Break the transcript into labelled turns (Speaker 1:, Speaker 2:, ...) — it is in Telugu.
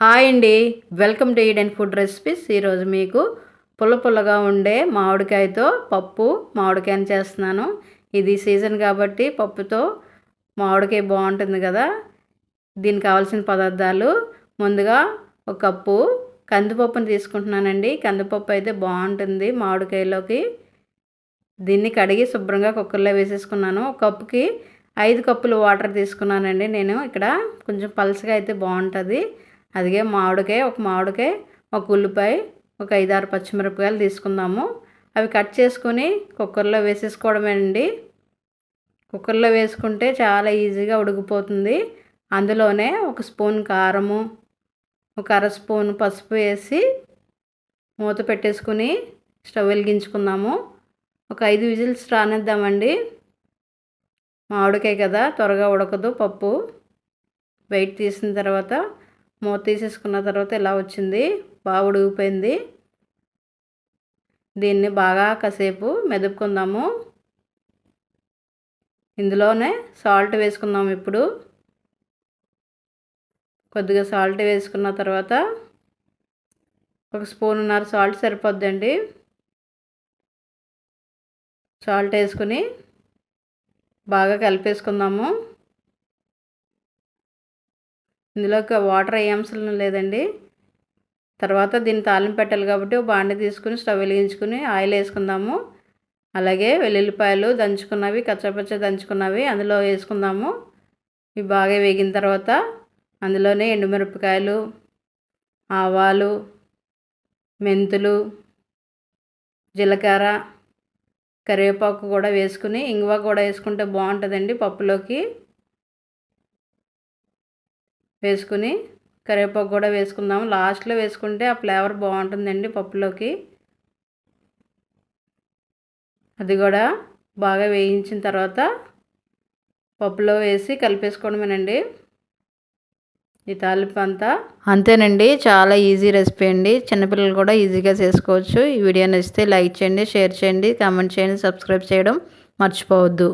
Speaker 1: హాయ్ అండి. Welcome to eat and food recipes. ఈరోజు మీకు పుల్ల పుల్లగా ఉండే మామిడికాయతో పప్పు మామిడికాయని చేస్తున్నాను. ఇది సీజన్ కాబట్టి పప్పుతో మామిడికాయ బాగుంటుంది కదా. దీనికి కావాల్సిన పదార్థాలు ముందుగా ఒక కప్పు కందిపప్పుని తీసుకుంటున్నానండి. కందిపప్పు అయితే బాగుంటుంది మామిడికాయలోకి. దీన్ని కడిగి శుభ్రంగా కుక్కర్లో వేసేసుకున్నాను. ఒక కప్పుకి ఐదు కప్పులు వాటర్ తీసుకున్నానండి నేను. ఇక్కడ కొంచెం పల్చగా అయితే బాగుంటుంది. అదిగే మామిడికాయ ఒక మామిడికాయ ఒక ఉల్లిపాయ ఒక ఐదారు పచ్చిమిరపకాయలు తీసుకుందాము. అవి కట్ చేసుకొని కుక్కర్లో వేసేసుకోవడమేనండి. కుక్కర్లో వేసుకుంటే చాలా ఈజీగా ఉడికిపోతుంది. అందులోనే ఒక స్పూన్ కారము ఒక అర స్పూన్ పసుపు వేసి మూత పెట్టేసుకుని స్టవ్ వెలిగించుకుందాము. ఒక ఐదు విజిల్స్ రానిద్దామండి. మామిడికాయ కదా త్వరగా ఉడకదు పప్పు. వెయిట్ తీసిన తర్వాత మూత తీసేసుకున్న తర్వాత ఇలా వచ్చింది? బాగా ఉడిగిపోయింది దీన్ని బాగా కాసేపు మెదుపుకుందాము. ఇందులోనే సాల్ట్ వేసుకుందాము ఇప్పుడు. కొద్దిగా సాల్ట్ వేసుకున్న తర్వాత ఒక స్పూన్ ఉన్నర సాల్ట్ సరిపోద్దండి. సాల్ట్ వేసుకుని బాగా కలిపేసుకుందాము. ఇందులోకి వాటర్ ఏ అంశం లేదండి. తర్వాత దీన్ని తాలింపు పెట్టాలి కాబట్టి బాండి తీసుకుని స్టవ్ వెలిగించుకుని ఆయిల్ వేసుకుందాము. అలాగే వెల్లుల్లిపాయలు దంచుకున్నవి కచ్చపచ్చ దంచుకున్నవి అందులో వేసుకుందాము. ఇవి బాగా వేగిన తర్వాత అందులోనే ఎండుమిరపకాయలు ఆవాలు మెంతులు జీలకర్ర కరివేపాకు కూడా వేసుకుని ఇంగువ కూడా వేసుకుంటే బాగుంటుందండి పప్పులోకి. వేసుకుని కరివేపాకు కూడా వేసుకుందాము. లాస్ట్లో వేసుకుంటే ఆ ఫ్లేవర్ బాగుంటుందండి పప్పులోకి. అది కూడా బాగా వేయించిన తర్వాత పప్పులో వేసి కలిపేసుకోవడమేనండి. ఈ తాలింపు అంతా అంతేనండి చాలా ఈజీ రెసిపీ అండి. చిన్నపిల్లలు కూడా ఈజీగా చేసుకోవచ్చు. ఈ వీడియో నచ్చితే లైక్ చేయండి షేర్ చేయండి కామెంట్ చేయండి సబ్స్క్రైబ్ చేయడం మర్చిపోవద్దు.